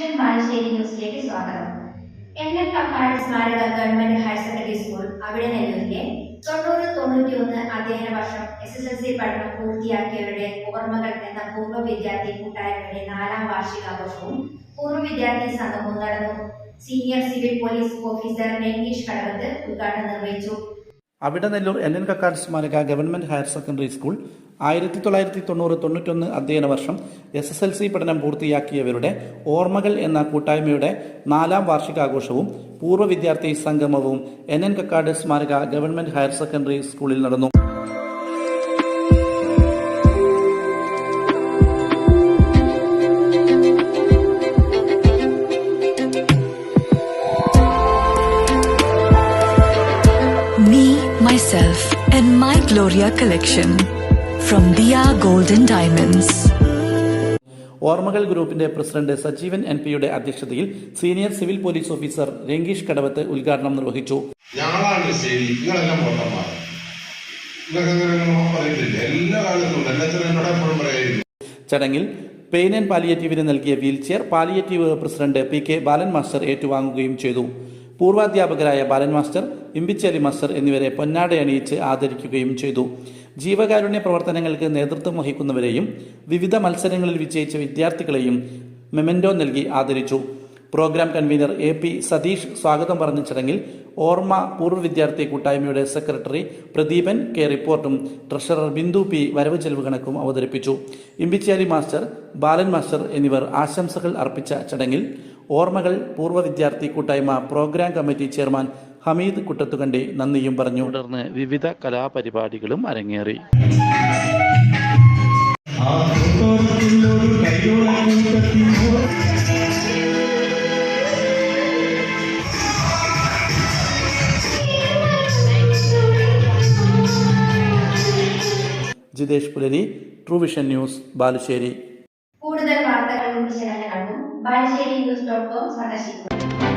ബാലുശ്ശേരി ന്യൂസിലേക്ക് സ്വാഗതം. എൻ കക്കാട് സ്മാരക ഗവൺമെന്റ് ഹയർ സെക്കൻഡറി സ്കൂൾ അവിടെ നെല്ലൂരിലെ തൊണ്ണൂറ് തൊണ്ണൂറ്റി ഒന്ന് അധ്യയന വർഷം എസ് എസ് എൽ സി പഠനം പൂർത്തിയാക്കിയവരുടെ ഓർമ്മകൾ എന്ന പൂർവ വിദ്യാർത്ഥി കൂട്ടായ്മയുടെ നാലാം വാർഷികാഘോഷവും പൂർവ വിദ്യാർത്ഥി സംഗമവും നടന്നു. Senior civil police officer Ramesh Kadavath ഉദ്ഘാടനം നിർവഹിച്ചു. അവിടെ നെല്ലൂർ എൻ എൻ കക്കാട് സ്മാരക ഗവൺമെന്റ് ഹയർ സെക്കൻഡറി സ്കൂൾ ആയിരത്തി തൊള്ളായിരത്തി തൊണ്ണൂറ് തൊണ്ണൂറ്റൊന്ന് അധ്യയന വർഷം എസ് എസ് എൽ സി പഠനം പൂർത്തിയാക്കിയവരുടെ ഓർമ്മകൾ എന്ന കൂട്ടായ്മയുടെ നാലാം വാർഷികാഘോഷവും പൂർവ വിദ്യാർത്ഥി സംഗമവും എൻ എൻ കക്കാട് സ്മാരക ഗവൺമെന്റ് ഹയർ സെക്കൻഡറി സ്കൂളിൽ നടന്നു. Gloria collection. From Diya golden diamonds ഓർമ്മകൾ ഗ്രൂപ്പിന്റെ പ്രസിഡന്റ് സജീവൻ എൻ പിയുടെ അധ്യക്ഷതയിൽ senior civil police officer Rangeesh Kadavath ഉദ്ഘാടനം നിർവഹിച്ചു. ഞങ്ങളാണ് ശരി നിങ്ങളെല്ലാം പൊട്ടന്മാർ നിങ്ങൾക്ക് അങ്ങനെ എല്ലാ കാലത്തും ചടങ്ങിൽ പെയിൻ ആൻഡ് പാലിയേറ്റീവിന് നൽകിയ wheelchair palliative president P K Balan master ഏറ്റുവാങ്ങുകയും ചെയ്തു. പൂർവാധ്യാപകരായ ബാലൻ മാസ്റ്റർ ഇമ്പിച്ചേലി മാസ്റ്റർ എന്നിവരെ പൊന്നാട അണിയിച്ച് ആദരിക്കുകയും ചെയ്തു. ജീവകാരുണ്യ പ്രവർത്തനങ്ങൾക്ക് നേതൃത്വം വഹിക്കുന്നവരെയും വിവിധ മത്സരങ്ങളിൽ വിജയിച്ച വിദ്യാർത്ഥികളെയും മെമൻഡോ നൽകി ആദരിച്ചു. Programme convener A P Satheesh സ്വാഗതം പറഞ്ഞ ചടങ്ങിൽ ഓർമ്മ പൂർവ വിദ്യാർത്ഥി കൂട്ടായ്മയുടെ സെക്രട്ടറി പ്രദീപൻ കെ റിപ്പോർട്ടും ട്രഷറർ ബിന്ദു പി വരവ് ചെലവ് കണക്കും അവതരിപ്പിച്ചു. ഇമ്പിച്ചാലി മാസ്റ്റർ ബാലൻ മാസ്റ്റർ എന്നിവർ ആശംസകൾ അർപ്പിച്ച ചടങ്ങിൽ ഓർമ്മകൾ പൂർവ വിദ്യാർത്ഥി കൂട്ടായ്മ programme committee chairman Hameed Kuttathukandi നന്ദിയും പറഞ്ഞു. തുടർന്ന് വിവിധ കലാപരിപാടികളും അരങ്ങേറി. ജിതേഷ് പുലരി ട്രൂ വിഷൻ ന്യൂസ് ബാലുശ്ശേരി. കൂടുതൽ വാർത്തകളും വിശകലനങ്ങൾക്കും ബാലുശ്ശേരി ന്യൂസ് ഡോട്ട് കോം സന്ദർശിക്കുക.